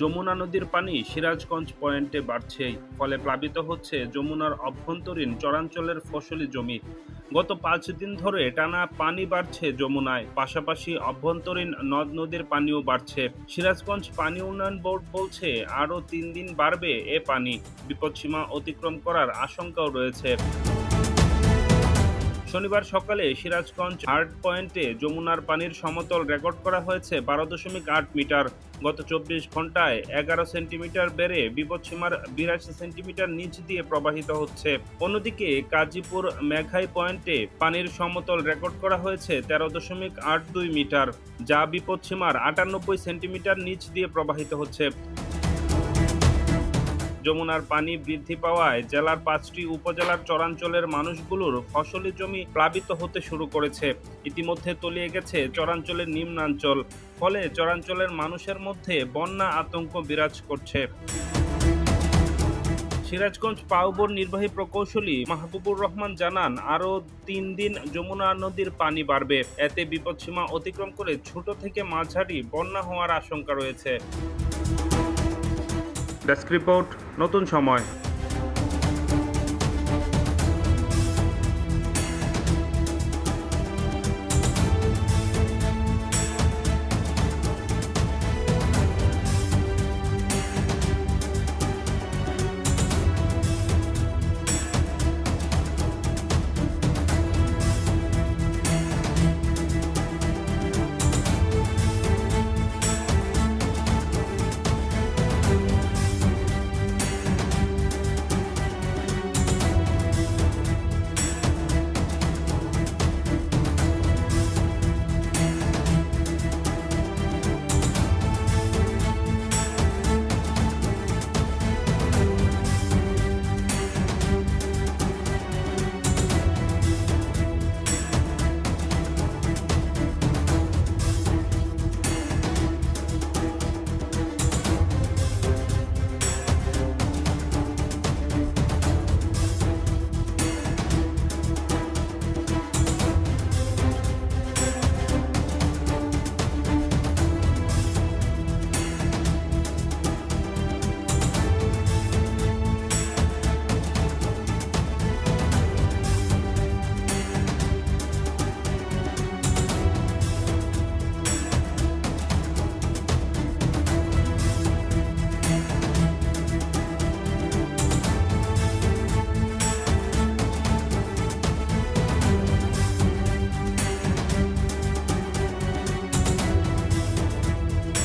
যমুনা নদীর পানি সিরাজগঞ্জ পয়েন্টে বাড়ছে ফলে প্লাবিত হচ্ছে যমুনার অভ্যন্তরীণ চরাঞ্চলের ফসলি জমি। গত পাঁচ দিন ধরে টানা পানি বাড়ছে যমুনায়, পাশাপাশি অভ্যন্তরীণ নদ নদীর পানিও বাড়ছে। সিরাজগঞ্জ পানি উন্নয়ন বোর্ড বলছে, আরও তিন দিন বাড়বে এ পানি, বিপদসীমা অতিক্রম করার আশঙ্কাও রয়েছে। শনিবার সকালে সিরাজগঞ্জ হার্ট পয়েন্টে যমুনার পানির সমতল রেকর্ড করা হয়েছে বারো দশমিক আট মিটার। গত চব্বিশ ঘন্টায় এগারো সেন্টিমিটার বেড়ে বিপদসীমার বিরাশি সেন্টিমিটার নিচ দিয়ে প্রবাহিত হচ্ছে। অন্যদিকে কাজীপুর মেঘাই পয়েন্টে পানির সমতল রেকর্ড করা হয়েছে তেরো দশমিক আট দুই মিটার, যা বিপদসীমার আটানব্বই সেন্টিমিটার নিচ দিয়ে প্রবাহিত হচ্ছে। যমুনার পানি বৃদ্ধি পাওয়ায় জেলার পাঁচটি উপজেলার চরাঞ্চলের মানুষগুলোর ফসলি জমি প্লাবিত হতে শুরু করেছে। ইতিমধ্যে তলিয়ে গেছে চরাঞ্চলের নিম্নাঞ্চল, ফলে চরাঞ্চলের মানুষের মধ্যে বন্যা আতঙ্ক বিরাজ করছে। সিরাজগঞ্জ পাউবর নির্বাহী প্রকৌশলী মাহবুবুর রহমান জানান, আরও তিন দিন যমুনা নদীর পানি বাড়বে। এতে বিপদসীমা অতিক্রম করে ছোট থেকে মাঝারি বন্যা হওয়ার আশঙ্কা রয়েছে। ডেস্ক রিপোর্ট নতুন সময়।